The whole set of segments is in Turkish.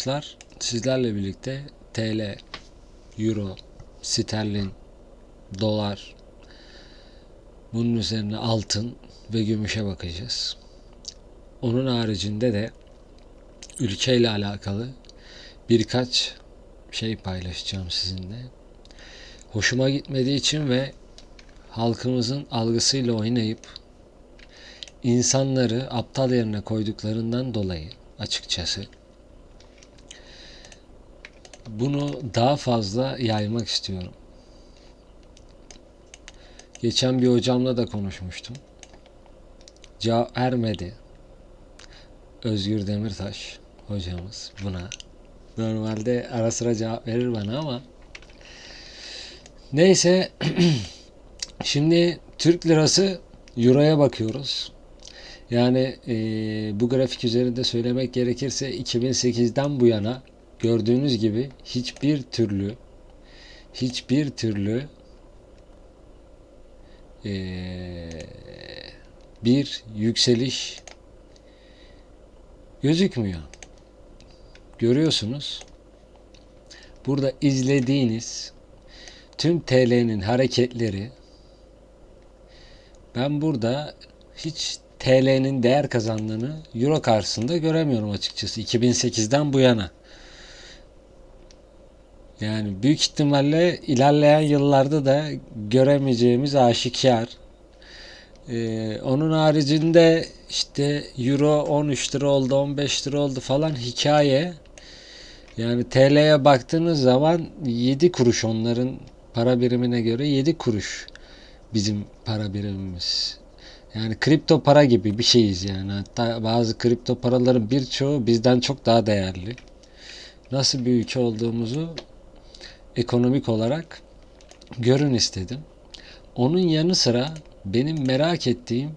arkadaşlar. Sizlerle birlikte TL, Euro, Sterlin, Dolar, bunun üzerine altın ve gümüşe bakacağız. Onun haricinde de ülkeyle alakalı birkaç şey paylaşacağım sizinle. Hoşuma gitmediği için ve halkımızın algısıyla oynayıp insanları aptal yerine koyduklarından dolayı açıkçası bunu daha fazla yaymak istiyorum. Geçen bir hocamla da konuşmuştum. Cevap vermedi. Özgür Demirtaş hocamız buna. Normalde ara sıra cevap verir bana ama neyse şimdi Türk lirası Euro'ya bakıyoruz. Yani e, bu grafik üzerinde söylemek gerekirse 2008'den bu yana gördüğünüz gibi hiçbir türlü hiçbir türlü e, bir yükseliş gözükmüyor. Görüyorsunuz. Burada izlediğiniz tüm TL'nin hareketleri ben burada hiç TL'nin değer kazandığını Euro karşısında göremiyorum açıkçası 2008'den bu yana. Yani büyük ihtimalle ilerleyen yıllarda da göremeyeceğimiz aşikar. Ee, onun haricinde işte Euro 13 lira oldu 15 lira oldu falan hikaye. Yani TL'ye baktığınız zaman 7 kuruş onların para birimine göre 7 kuruş bizim para birimimiz. Yani kripto para gibi bir şeyiz yani. Hatta bazı kripto paraların birçoğu bizden çok daha değerli. Nasıl bir ülke olduğumuzu ekonomik olarak görün istedim. Onun yanı sıra benim merak ettiğim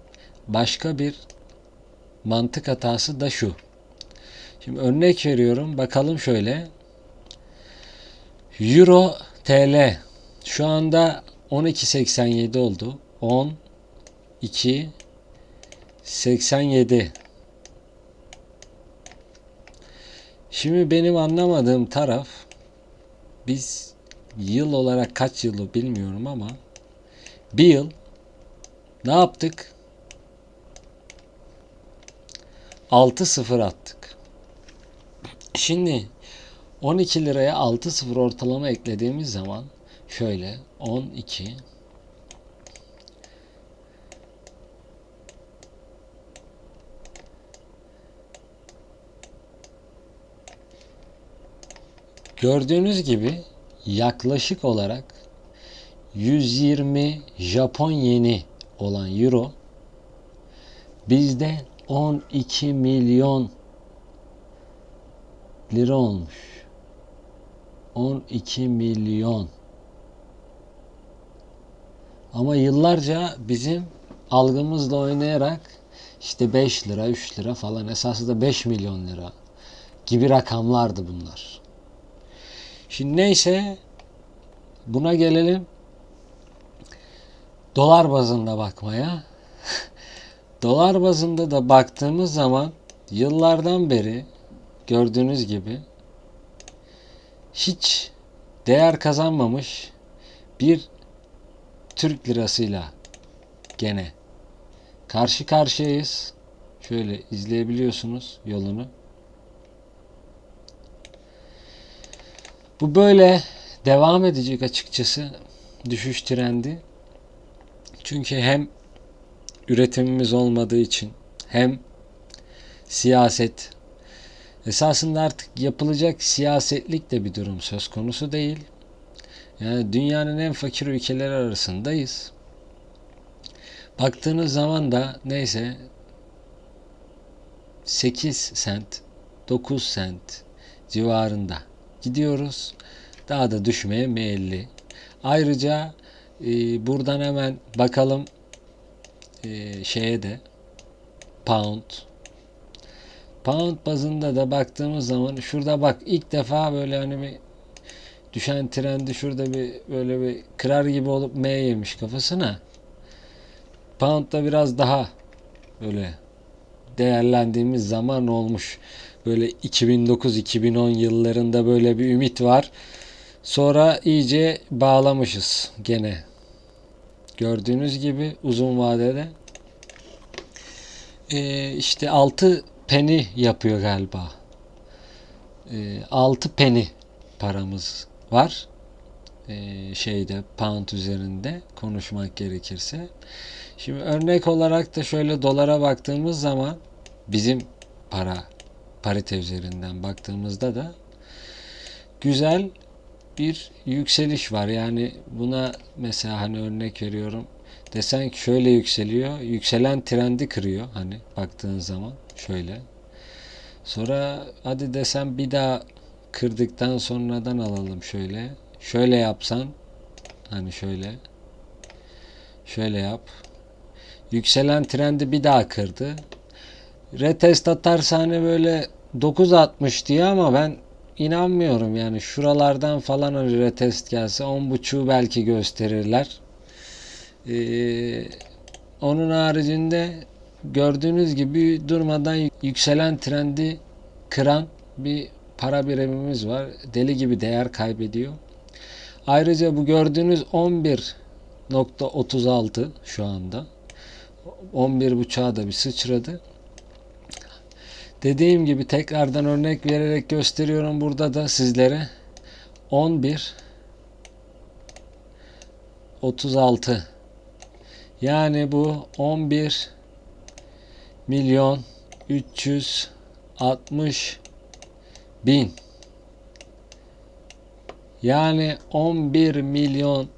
başka bir mantık hatası da şu. Şimdi örnek veriyorum. Bakalım şöyle. Euro TL şu anda 12.87 oldu. 10 2 87 Şimdi benim anlamadığım taraf biz yıl olarak kaç yılı bilmiyorum ama bir yıl ne yaptık? 6-0 attık. Şimdi 12 liraya 6-0 ortalama eklediğimiz zaman şöyle 12 Gördüğünüz gibi yaklaşık olarak 120 Japon yeni olan euro bizde 12 milyon lira olmuş. 12 milyon. Ama yıllarca bizim algımızla oynayarak işte 5 lira, 3 lira falan esasında 5 milyon lira gibi rakamlardı bunlar. Şimdi neyse buna gelelim. Dolar bazında bakmaya. Dolar bazında da baktığımız zaman yıllardan beri gördüğünüz gibi hiç değer kazanmamış bir Türk lirasıyla gene karşı karşıyayız. Şöyle izleyebiliyorsunuz yolunu. Bu böyle devam edecek açıkçası düşüş trendi. Çünkü hem üretimimiz olmadığı için hem siyaset esasında artık yapılacak siyasetlik de bir durum söz konusu değil. Yani dünyanın en fakir ülkeleri arasındayız. Baktığınız zaman da neyse 8 sent 9 sent civarında gidiyoruz. Daha da düşmeye meyilli. Ayrıca e, buradan hemen bakalım e, şeye de pound pound bazında da baktığımız zaman şurada bak ilk defa böyle hani bir düşen trendi şurada bir böyle bir kırar gibi olup M yemiş kafasına. Pound da biraz daha böyle değerlendiğimiz zaman olmuş. Böyle 2009-2010 yıllarında böyle bir ümit var. Sonra iyice bağlamışız gene. Gördüğünüz gibi uzun vadede Ee, işte 6 peni yapıyor galiba. Ee, 6 peni paramız var. Ee, şeyde pound üzerinde konuşmak gerekirse. Şimdi örnek olarak da şöyle dolara baktığımız zaman bizim para parite üzerinden baktığımızda da güzel bir yükseliş var. Yani buna mesela hani örnek veriyorum desen ki şöyle yükseliyor. Yükselen trendi kırıyor hani baktığın zaman şöyle. Sonra hadi desem bir daha kırdıktan sonradan alalım şöyle. Şöyle yapsan hani şöyle şöyle yap. Yükselen trendi bir daha kırdı. Retest atarsa hani böyle 9.60 diye ama ben inanmıyorum yani şuralardan falan hani retest gelse 10.5'u belki gösterirler. Ee, onun haricinde gördüğünüz gibi durmadan yükselen trendi kıran bir para birimimiz var. Deli gibi değer kaybediyor. Ayrıca bu gördüğünüz 11.36 şu anda. 11.5'a da bir sıçradı. Dediğim gibi tekrardan örnek vererek gösteriyorum burada da sizlere. 11 36 yani bu 11 milyon 360 bin. Yani 11 milyon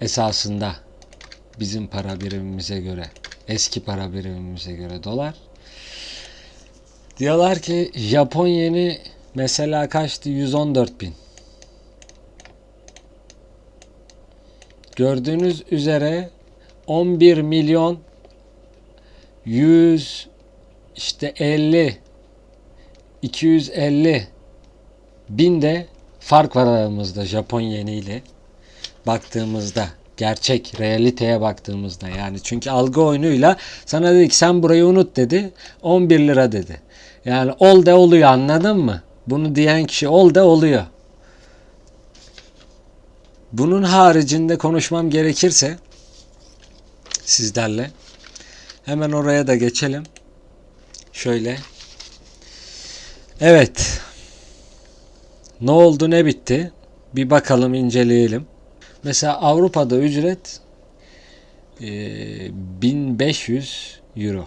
esasında bizim para birimimize göre eski para birimimize göre dolar Diyorlar ki Japon yeni mesela kaçtı? 114 bin. Gördüğünüz üzere 11 milyon 100 işte 50 250 bin de fark var aramızda Japon yeni ile baktığımızda gerçek realiteye baktığımızda yani çünkü algı oyunuyla sana dedi ki sen burayı unut dedi 11 lira dedi. Yani ol de oluyor anladın mı? Bunu diyen kişi ol de oluyor. Bunun haricinde konuşmam gerekirse sizlerle hemen oraya da geçelim. Şöyle. Evet. Ne oldu ne bitti? Bir bakalım inceleyelim. Mesela Avrupa'da ücret e, 1500 euro.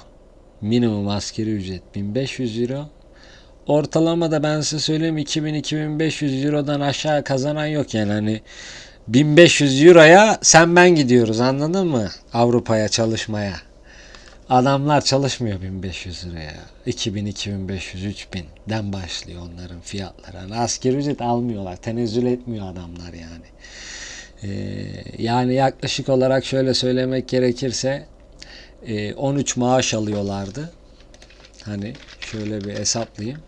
Minimum askeri ücret 1500 euro. Ortalamada ben size söyleyeyim 2000-2500 eurodan aşağı kazanan yok yani hani 1500 euroya sen ben gidiyoruz anladın mı? Avrupa'ya çalışmaya. Adamlar çalışmıyor 1500 liraya. 2000, 2500, 3000'den başlıyor onların fiyatları. Yani askeri ücret almıyorlar. Tenezzül etmiyor adamlar yani. Ee, yani yaklaşık olarak şöyle söylemek gerekirse 13 maaş alıyorlardı. Hani şöyle bir hesaplayayım.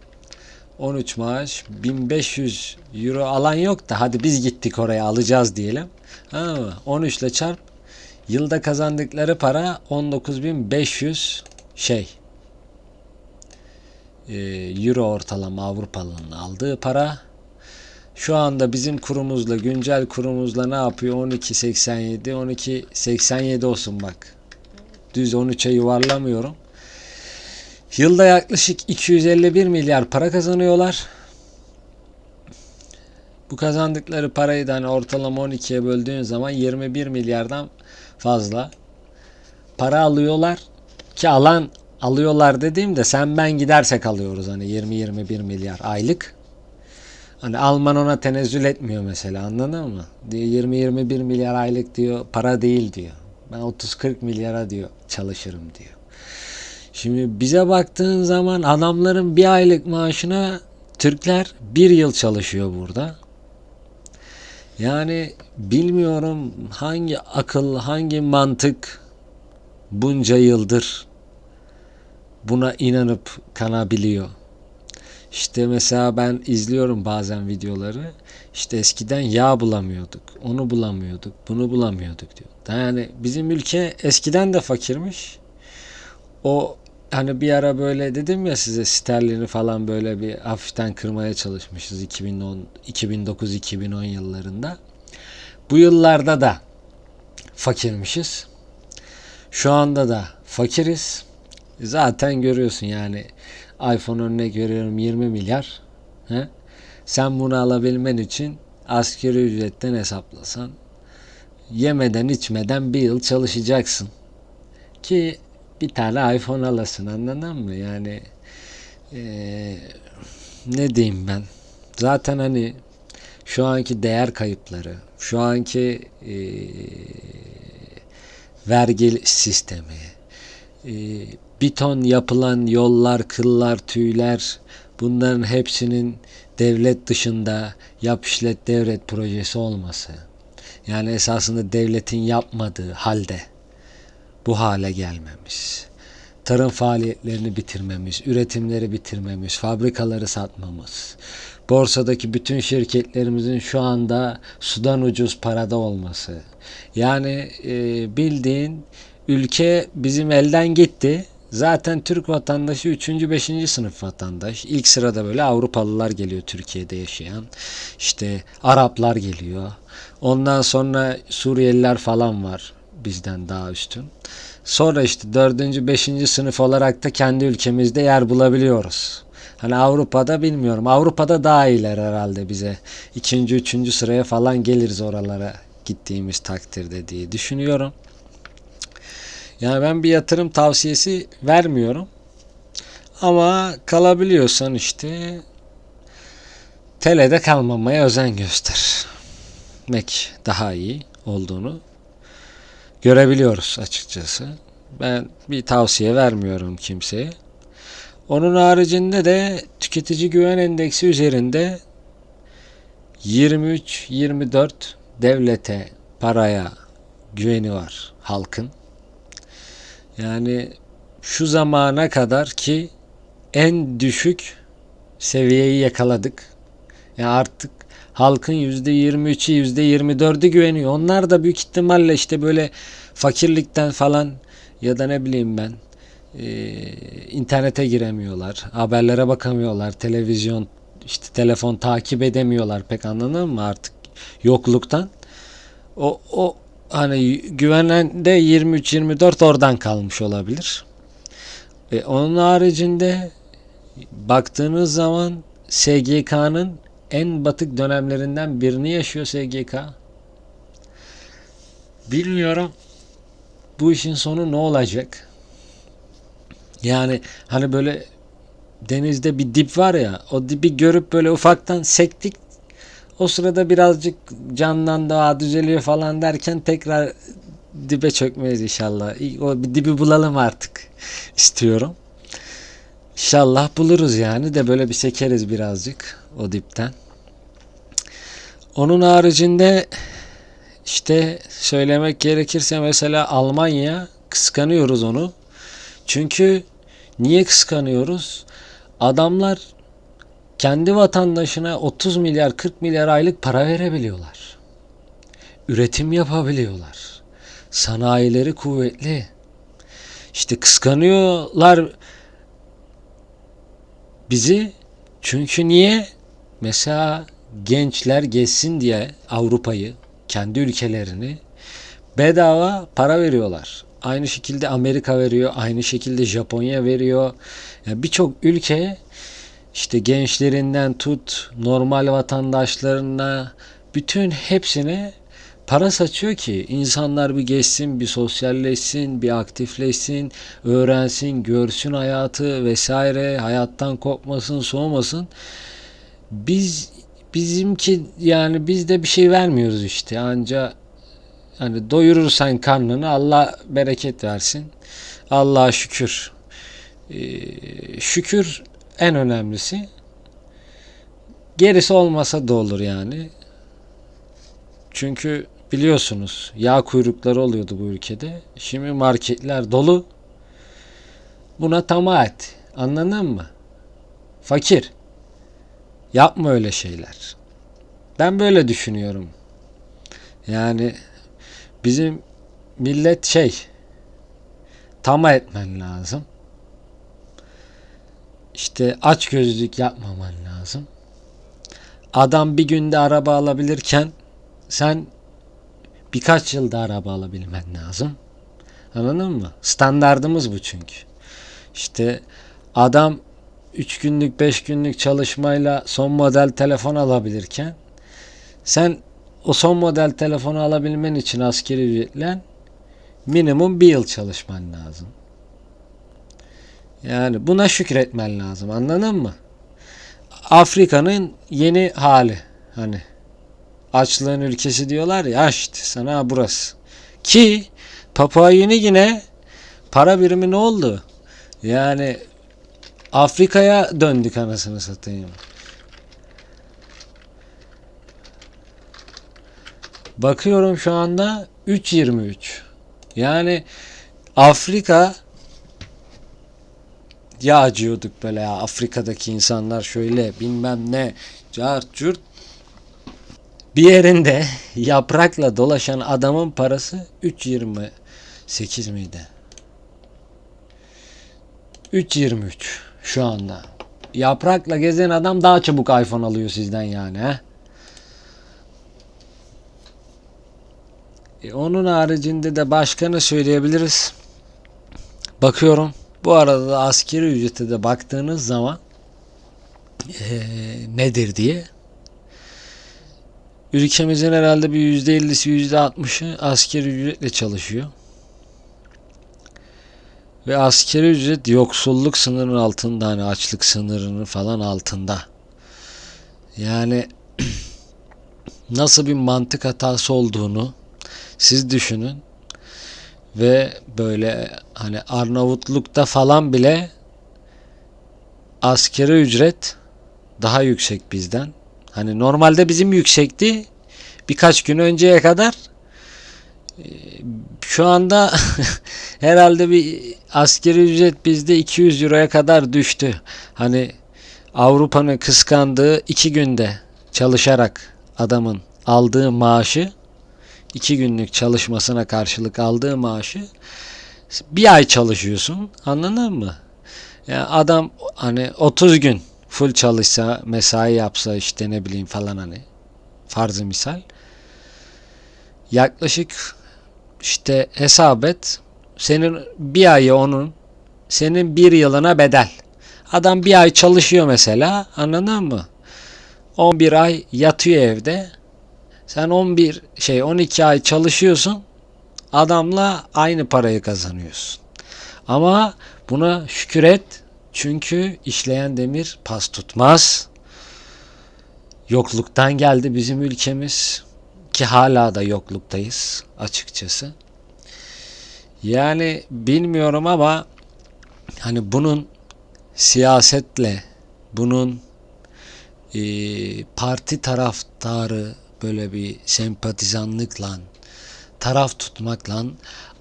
13 maaş 1500 euro alan yok da hadi biz gittik oraya alacağız diyelim. Ha, 13 ile çarp yılda kazandıkları para 19500 şey e, euro ortalama Avrupalı'nın aldığı para şu anda bizim kurumuzla güncel kurumuzla ne yapıyor 12.87 12.87 olsun bak düz 13'e yuvarlamıyorum. Yılda yaklaşık 251 milyar para kazanıyorlar. Bu kazandıkları parayı da hani ortalama 12'ye böldüğün zaman 21 milyardan fazla para alıyorlar ki alan alıyorlar dediğimde sen ben gidersek alıyoruz hani 20-21 milyar aylık. Hani Alman ona tenezzül etmiyor mesela anladın mı? Diyor 20-21 milyar aylık diyor para değil diyor. Ben 30-40 milyara diyor çalışırım diyor. Şimdi bize baktığın zaman adamların bir aylık maaşına Türkler bir yıl çalışıyor burada. Yani bilmiyorum hangi akıl, hangi mantık bunca yıldır buna inanıp kanabiliyor. İşte mesela ben izliyorum bazen videoları. İşte eskiden yağ bulamıyorduk. Onu bulamıyorduk. Bunu bulamıyorduk diyor. Yani bizim ülke eskiden de fakirmiş. O hani bir ara böyle dedim ya size sterlini falan böyle bir hafiften kırmaya çalışmışız 2010 2009-2010 yıllarında. Bu yıllarda da fakirmişiz. Şu anda da fakiriz. Zaten görüyorsun yani iPhone örnek görüyorum 20 milyar. He? Sen bunu alabilmen için askeri ücretten hesaplasan yemeden içmeden bir yıl çalışacaksın. Ki bir tane iPhone alasın anladın mı? Yani eee, ne diyeyim ben? Zaten hani şu anki değer kayıpları, şu anki eee, vergi sistemi, eee, bir ton yapılan yollar, kıllar, tüyler bunların hepsinin devlet dışında yap işlet devlet projesi olması. Yani esasında devletin yapmadığı halde bu hale gelmemiz. Tarım faaliyetlerini bitirmemiz, üretimleri bitirmemiz, fabrikaları satmamız. Borsadaki bütün şirketlerimizin şu anda sudan ucuz parada olması. Yani e, bildiğin ülke bizim elden gitti. Zaten Türk vatandaşı 3. 5. sınıf vatandaş. İlk sırada böyle Avrupalılar geliyor Türkiye'de yaşayan. İşte Araplar geliyor. Ondan sonra Suriyeliler falan var bizden daha üstün. Sonra işte 4. 5. sınıf olarak da kendi ülkemizde yer bulabiliyoruz. Hani Avrupa'da bilmiyorum. Avrupa'da daha iyiler herhalde bize. İkinci, üçüncü sıraya falan geliriz oralara gittiğimiz takdirde diye düşünüyorum. Yani ben bir yatırım tavsiyesi vermiyorum. Ama kalabiliyorsan işte telede kalmamaya özen göster. Mek daha iyi olduğunu görebiliyoruz açıkçası. Ben bir tavsiye vermiyorum kimseye. Onun haricinde de tüketici güven endeksi üzerinde 23-24 devlete, paraya güveni var halkın. Yani şu zamana kadar ki en düşük seviyeyi yakaladık. Yani artık halkın %23'ü %24'ü güveniyor. Onlar da büyük ihtimalle işte böyle fakirlikten falan ya da ne bileyim ben e, internete giremiyorlar. Haberlere bakamıyorlar. Televizyon işte telefon takip edemiyorlar pek anladın mı artık yokluktan. O, o hani güvenen de 23-24 oradan kalmış olabilir. E, onun haricinde baktığınız zaman SGK'nın en batık dönemlerinden birini yaşıyor SGK. Bilmiyorum bu işin sonu ne olacak? Yani hani böyle denizde bir dip var ya o dibi görüp böyle ufaktan sektik o sırada birazcık candan daha düzeliyor falan derken tekrar dibe çökmeyiz inşallah. O bir dibi bulalım artık istiyorum. İnşallah buluruz yani de böyle bir sekeriz birazcık o dipten. Onun haricinde işte söylemek gerekirse mesela Almanya kıskanıyoruz onu. Çünkü niye kıskanıyoruz? Adamlar kendi vatandaşına 30 milyar 40 milyar aylık para verebiliyorlar. Üretim yapabiliyorlar. Sanayileri kuvvetli. İşte kıskanıyorlar bizi. Çünkü niye? Mesela gençler geçsin diye Avrupa'yı, kendi ülkelerini bedava para veriyorlar. Aynı şekilde Amerika veriyor, aynı şekilde Japonya veriyor. Yani birçok ülke işte gençlerinden tut normal vatandaşlarına bütün hepsine para saçıyor ki insanlar bir geçsin, bir sosyalleşsin, bir aktifleşsin, öğrensin, görsün hayatı vesaire, hayattan kopmasın, soğumasın. Biz bizimki yani biz de bir şey vermiyoruz işte anca hani doyurursan karnını Allah bereket versin. Allah'a şükür. Ee, şükür en önemlisi. Gerisi olmasa da olur yani. Çünkü biliyorsunuz yağ kuyrukları oluyordu bu ülkede. Şimdi marketler dolu. Buna tamah et. Anladın mı? Fakir. Yapma öyle şeyler. Ben böyle düşünüyorum. Yani bizim millet şey tamah etmen lazım. İşte aç gözlük yapmaman lazım. Adam bir günde araba alabilirken sen birkaç yılda araba alabilmen lazım. Anladın mı? Standardımız bu çünkü. İşte adam 3 günlük 5 günlük çalışmayla son model telefon alabilirken sen o son model telefonu alabilmen için askeri ücretle minimum bir yıl çalışman lazım. Yani buna şükretmen lazım. Anladın mı? Afrika'nın yeni hali. Hani açlığın ülkesi diyorlar ya işte sana burası. Ki Papua Yeni Gine para birimi ne oldu? Yani Afrika'ya döndük anasını satayım. Bakıyorum şu anda 3.23. Yani Afrika ya acıyorduk böyle ya Afrika'daki insanlar şöyle bilmem ne cart cürt bir yerinde yaprakla dolaşan adamın parası 3.28 miydi? 3.23 şu anda. Yaprakla gezen adam daha çabuk iPhone alıyor sizden yani. He? E, onun haricinde de başkanı söyleyebiliriz. Bakıyorum. Bu arada da askeri ücrete de baktığınız zaman e, nedir diye ülkemizin herhalde bir %50'si %60'ı askeri ücretle çalışıyor. Ve askeri ücret yoksulluk sınırının altında hani açlık sınırının falan altında. Yani nasıl bir mantık hatası olduğunu siz düşünün. Ve böyle hani Arnavutluk'ta falan bile askeri ücret daha yüksek bizden. Hani normalde bizim yüksekti. Birkaç gün önceye kadar Ee, şu anda herhalde bir askeri ücret bizde 200 euroya kadar düştü. Hani Avrupa'nın kıskandığı iki günde çalışarak adamın aldığı maaşı iki günlük çalışmasına karşılık aldığı maaşı bir ay çalışıyorsun anladın mı? Yani adam hani 30 gün full çalışsa mesai yapsa işte ne bileyim falan hani farzı misal yaklaşık işte hesap et senin bir ayı onun senin bir yılına bedel. Adam bir ay çalışıyor mesela anladın mı? 11 ay yatıyor evde. Sen 11 şey 12 ay çalışıyorsun. Adamla aynı parayı kazanıyorsun. Ama buna şükür et. Çünkü işleyen demir pas tutmaz. Yokluktan geldi bizim ülkemiz ki hala da yokluktayız açıkçası. Yani bilmiyorum ama hani bunun siyasetle bunun e, parti taraftarı böyle bir sempatizanlıkla taraf tutmakla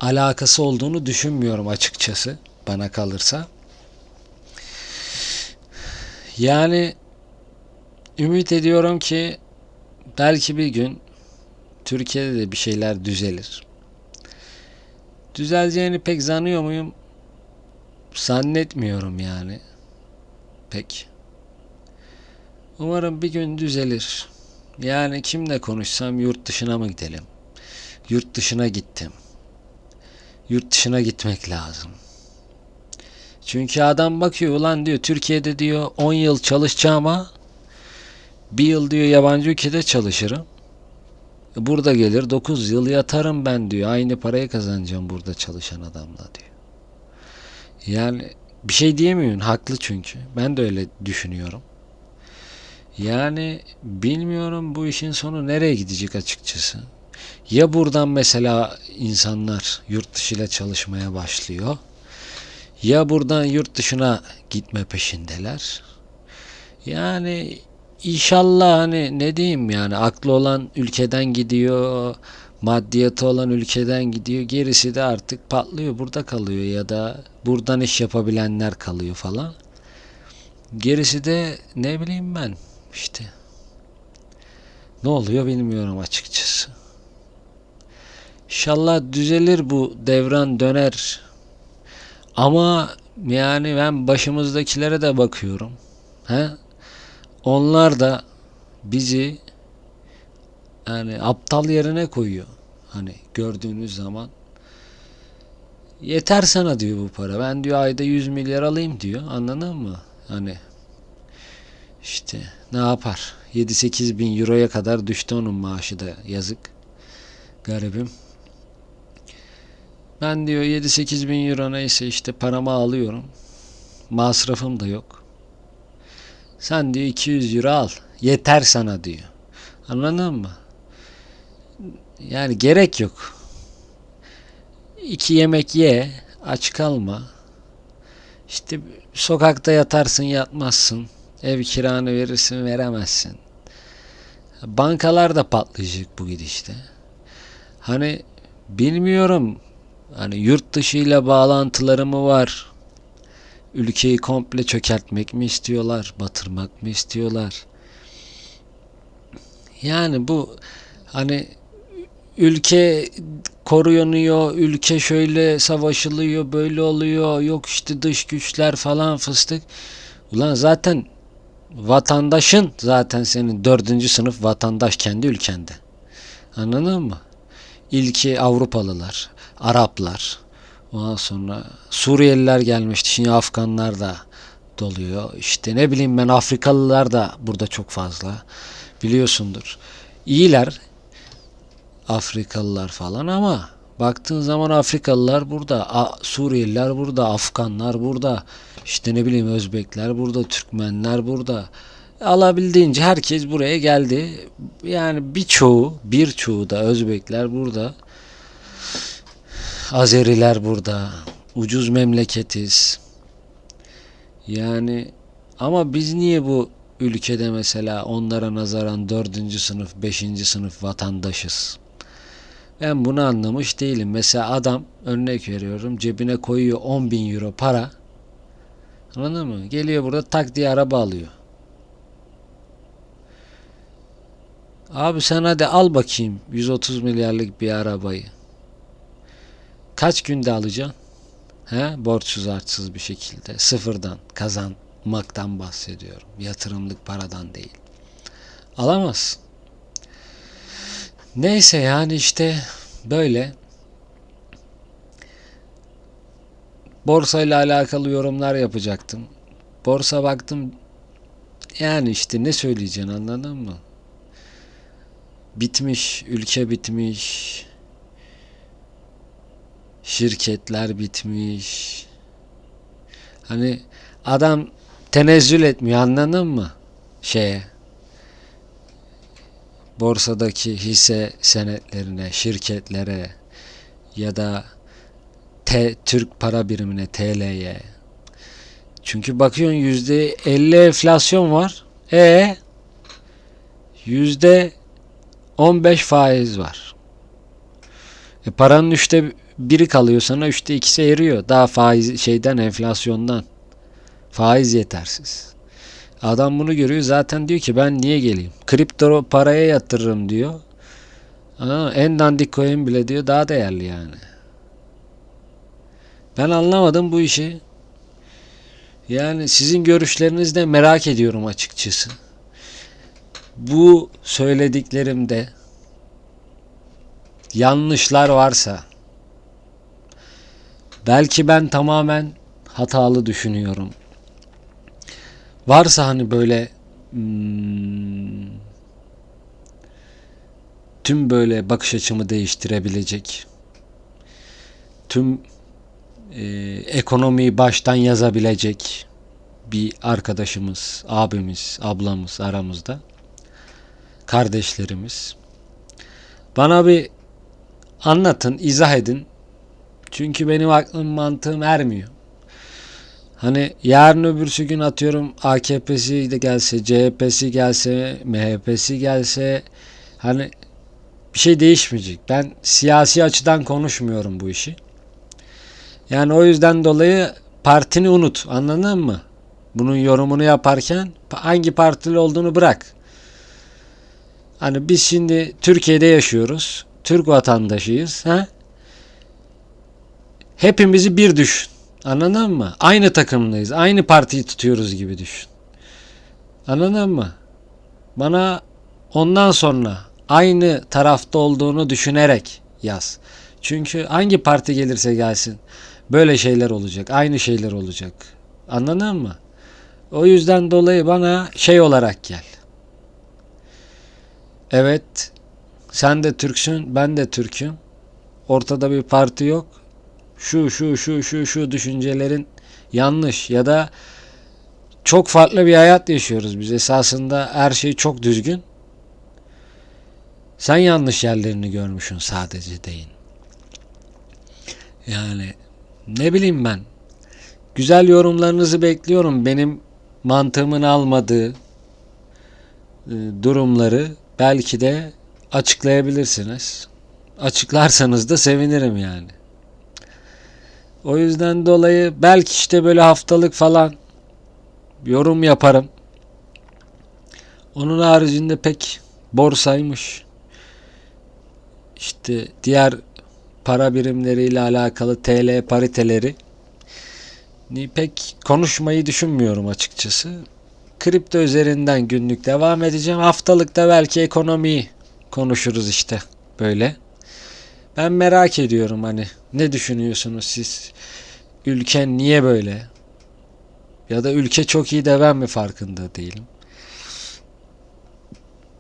alakası olduğunu düşünmüyorum açıkçası bana kalırsa. Yani ümit ediyorum ki belki bir gün Türkiye'de de bir şeyler düzelir. Düzeleceğini pek zanıyor muyum? Zannetmiyorum yani. Pek. Umarım bir gün düzelir. Yani kimle konuşsam yurt dışına mı gidelim? Yurt dışına gittim. Yurt dışına gitmek lazım. Çünkü adam bakıyor ulan diyor Türkiye'de diyor 10 yıl çalışacağım ama bir yıl diyor yabancı ülkede çalışırım. Burada gelir 9 yıl yatarım ben diyor. Aynı parayı kazanacağım burada çalışan adamla diyor. Yani bir şey diyemiyorsun. Haklı çünkü. Ben de öyle düşünüyorum. Yani bilmiyorum bu işin sonu nereye gidecek açıkçası. Ya buradan mesela insanlar yurt dışıyla çalışmaya başlıyor. Ya buradan yurt dışına gitme peşindeler. Yani İnşallah hani ne diyeyim yani aklı olan ülkeden gidiyor, maddiyatı olan ülkeden gidiyor. Gerisi de artık patlıyor burada kalıyor ya da buradan iş yapabilenler kalıyor falan. Gerisi de ne bileyim ben işte. Ne oluyor bilmiyorum açıkçası. İnşallah düzelir bu devran döner. Ama yani ben başımızdakilere de bakıyorum. He? Onlar da bizi yani aptal yerine koyuyor. Hani gördüğünüz zaman yeter sana diyor bu para. Ben diyor ayda 100 milyar alayım diyor. Anladın mı? Hani işte ne yapar? 7-8 bin euroya kadar düştü onun maaşı da yazık. Garibim. Ben diyor 7-8 bin euro neyse işte paramı alıyorum. Masrafım da yok. Sen diyor 200 euro al. Yeter sana diyor. Anladın mı? Yani gerek yok. İki yemek ye, aç kalma. İşte sokakta yatarsın, yatmazsın. Ev kiranı verirsin, veremezsin. Bankalar da patlayacak bu gidişte. Hani bilmiyorum. Hani yurt dışıyla bağlantıları mı var? Ülkeyi komple çökertmek mi istiyorlar? Batırmak mı istiyorlar? Yani bu hani ülke koruyanıyor, ülke şöyle savaşılıyor, böyle oluyor, yok işte dış güçler falan fıstık. Ulan zaten vatandaşın zaten senin dördüncü sınıf vatandaş kendi ülkende. Anladın mı? İlki Avrupalılar, Araplar, ondan sonra Suriyeliler gelmişti. Şimdi Afganlar da doluyor. İşte ne bileyim ben Afrikalılar da burada çok fazla. Biliyorsundur. İyiler Afrikalılar falan ama baktığın zaman Afrikalılar burada, Suriyeliler burada, Afganlar burada, işte ne bileyim Özbekler burada, Türkmenler burada. Alabildiğince herkes buraya geldi. Yani birçoğu, birçoğu da Özbekler burada. Azeriler burada. Ucuz memleketiz. Yani ama biz niye bu ülkede mesela onlara nazaran dördüncü sınıf, beşinci sınıf vatandaşız? Ben bunu anlamış değilim. Mesela adam örnek veriyorum cebine koyuyor 10 bin euro para. Anladın mı? Geliyor burada tak diye araba alıyor. Abi sen hadi al bakayım 130 milyarlık bir arabayı. Kaç günde alacaksın? He? Borçsuz harçsız bir şekilde. Sıfırdan kazanmaktan bahsediyorum. Yatırımlık paradan değil. Alamazsın. Neyse yani işte böyle. Borsa ile alakalı yorumlar yapacaktım. Borsa baktım yani işte ne söyleyeceksin anladın mı? Bitmiş, ülke bitmiş. Şirketler bitmiş. Hani adam tenezzül etmiyor anladın mı? Şeye borsadaki hisse senetlerine, şirketlere ya da T, Türk para birimine, TL'ye. Çünkü bakıyorsun yüzde 50 enflasyon var. E yüzde 15 faiz var. E paranın üçte biri kalıyor sana, üçte ikisi eriyor. Daha faiz şeyden, enflasyondan. Faiz yetersiz. Adam bunu görüyor zaten diyor ki ben niye geleyim? Kripto paraya yatırırım diyor. Aa, en dandik coin bile diyor daha değerli yani. Ben anlamadım bu işi. Yani sizin görüşlerinizi merak ediyorum açıkçası. Bu söylediklerimde yanlışlar varsa belki ben tamamen hatalı düşünüyorum. Varsa hani böyle hmm, tüm böyle bakış açımı değiştirebilecek tüm e, ekonomiyi baştan yazabilecek bir arkadaşımız, abimiz, ablamız aramızda. Kardeşlerimiz. Bana bir anlatın, izah edin. Çünkü benim aklım mantığım ermiyor. Hani yarın öbürsü gün atıyorum AKP'si de gelse, CHP'si gelse, MHP'si gelse hani bir şey değişmeyecek. Ben siyasi açıdan konuşmuyorum bu işi. Yani o yüzden dolayı partini unut. Anladın mı? Bunun yorumunu yaparken hangi partili olduğunu bırak. Hani biz şimdi Türkiye'de yaşıyoruz. Türk vatandaşıyız. Ha? Hepimizi bir düşün. Anladın mı? Aynı takımdayız. Aynı partiyi tutuyoruz gibi düşün. Anladın mı? Bana ondan sonra aynı tarafta olduğunu düşünerek yaz. Çünkü hangi parti gelirse gelsin böyle şeyler olacak. Aynı şeyler olacak. Anladın mı? O yüzden dolayı bana şey olarak gel. Evet, sen de Türksün, ben de Türk'üm. Ortada bir parti yok. Şu şu şu şu şu düşüncelerin yanlış ya da çok farklı bir hayat yaşıyoruz biz. Esasında her şey çok düzgün. Sen yanlış yerlerini görmüşsün sadece deyin. Yani ne bileyim ben. Güzel yorumlarınızı bekliyorum. Benim mantığımın almadığı e, durumları belki de açıklayabilirsiniz. Açıklarsanız da sevinirim yani. O yüzden dolayı belki işte böyle haftalık falan yorum yaparım. Onun haricinde pek borsaymış. İşte diğer para birimleriyle alakalı TL pariteleri ni pek konuşmayı düşünmüyorum açıkçası. Kripto üzerinden günlük devam edeceğim. Haftalıkta belki ekonomiyi konuşuruz işte böyle. Ben merak ediyorum hani ne düşünüyorsunuz siz? Ülke niye böyle? Ya da ülke çok iyi de ben mi farkında değilim?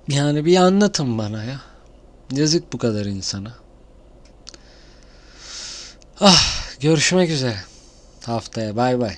Yani bir anlatın bana ya. Yazık bu kadar insana. Ah, görüşmek üzere. Haftaya bay bay.